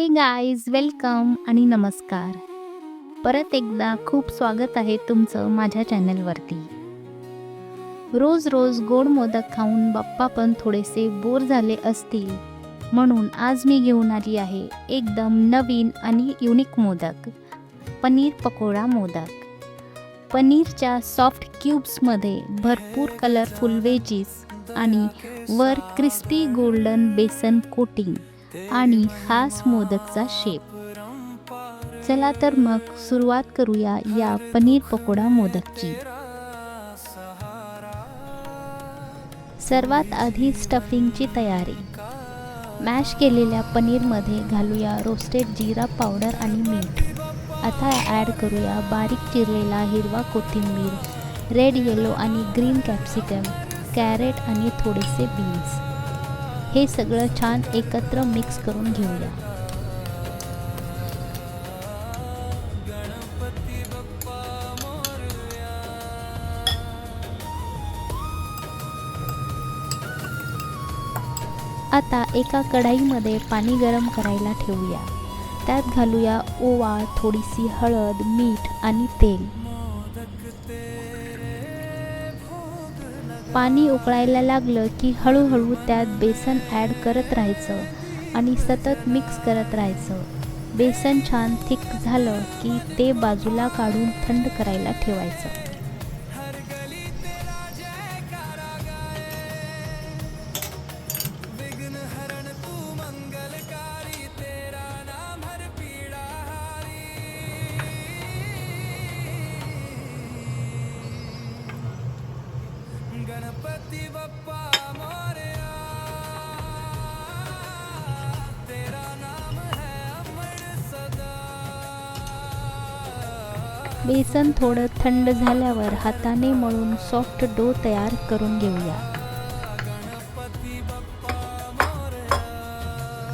हे guys welcome आणि नमस्कार. परत एकदा खूप स्वागत आहे तुमचं माझ्या चॅनलवरती. रोज रोज गोड मोदक खाऊन बाप्पा पण थोडेसे बोर झाले असतील म्हणून आज मी घेऊन आली आहे एकदम नवीन आणि युनिक मोदक पनीर पकोडा मोदक. पनीरच्या सॉफ्ट क्यूब्समध्ये भरपूर कलरफुल वेजीस आणि वर क्रिस्पी गोल्डन बेसन कोटिंग आणि खास मोदकचा शेप. चला तर मग सुरुवात करूया या पनीर पकोडा मोदकची. सर्वात आधी स्टफिंगची तयारी. मॅश केलेल्या पनीरमध्ये घालूया रोस्टेड जिरा पावडर आणि मीठ. आता ॲड करूया बारीक चिरलेला हिरवा कोथिंबीर रेड येलो आणि ग्रीन कॅप्सिकम कॅरेट आणि थोडेसे बीन्स. हे सगळं छान एकत्र मिक्स करून घेऊया. आता एका कढाईमध्ये पाणी गरम करायला ठेवूया. त्यात घालूया ओवा थोडीशी हळद मीठ आणि तेल. पाणी उकळायला लागलं की हळूहळू त्यात बेसन ॲड करत राहायचं आणि सतत मिक्स करत राहायचं. बेसन छान थिक झालं की ते बाजूला काढून थंड करायला ठेवायचं. गणपती बाप्पा मोरया. तेरा नाम है अमर सदा. बेसन थोडं थंड झाल्यावर हाताने मळून सॉफ्ट डो तयार करून घेऊया.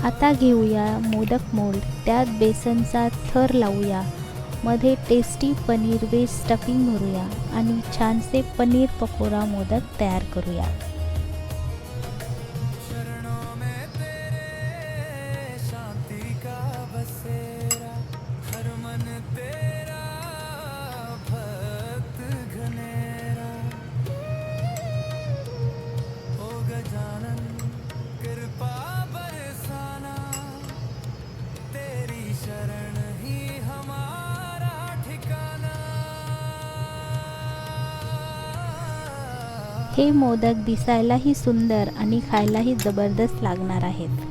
आता घेऊया मोदक मोल्ड त्यात बेसनचा थर लावूया. मध्ये टेस्टी पनीर वेज स्टफिंग भरूया आणि छानसे पनीर पकोडा मोदक तयार करूया. हे मोदक दिसायलाही सुंदर आणि खायलाही जबरदस्त लागणार आहेत.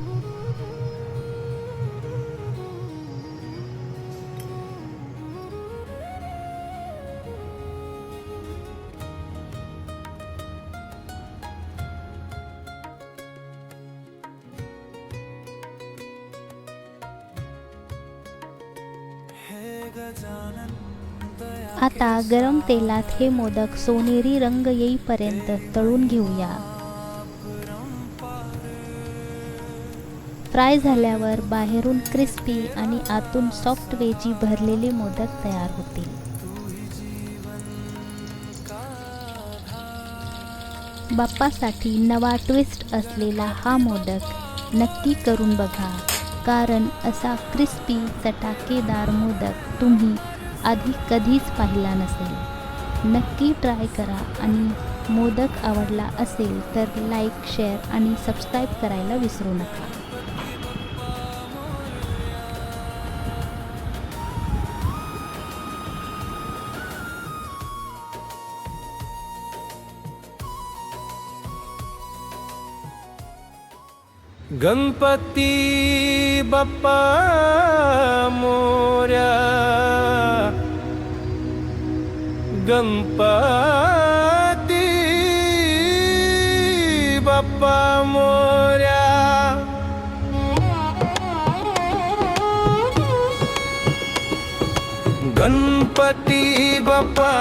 गजानन आता गरम तेलात हे मोदक सोनेरी रंग येईपर्यंत तळून घेऊया. फ्राय झाल्यावर बाहेरून क्रिस्पी आणि आतून सॉफ्ट वेजी भरलेले मोदक तयार होतील. बाप्पासाठी नवा ट्विस्ट असलेला हा मोदक नक्की करून बघा कारण असा क्रिस्पी चटाकेदार मोदक तुम्ही आधी कधीच पाहिला नसेल. नक्की ट्राय करा आणि मोदक आवडला असेल तर लाईक शेअर आणि सबस्क्राईब करायला विसरू नका. गणपती बाप्पा मोर्या गणपती बाप्पा मोर्या. गणपती बाप्पा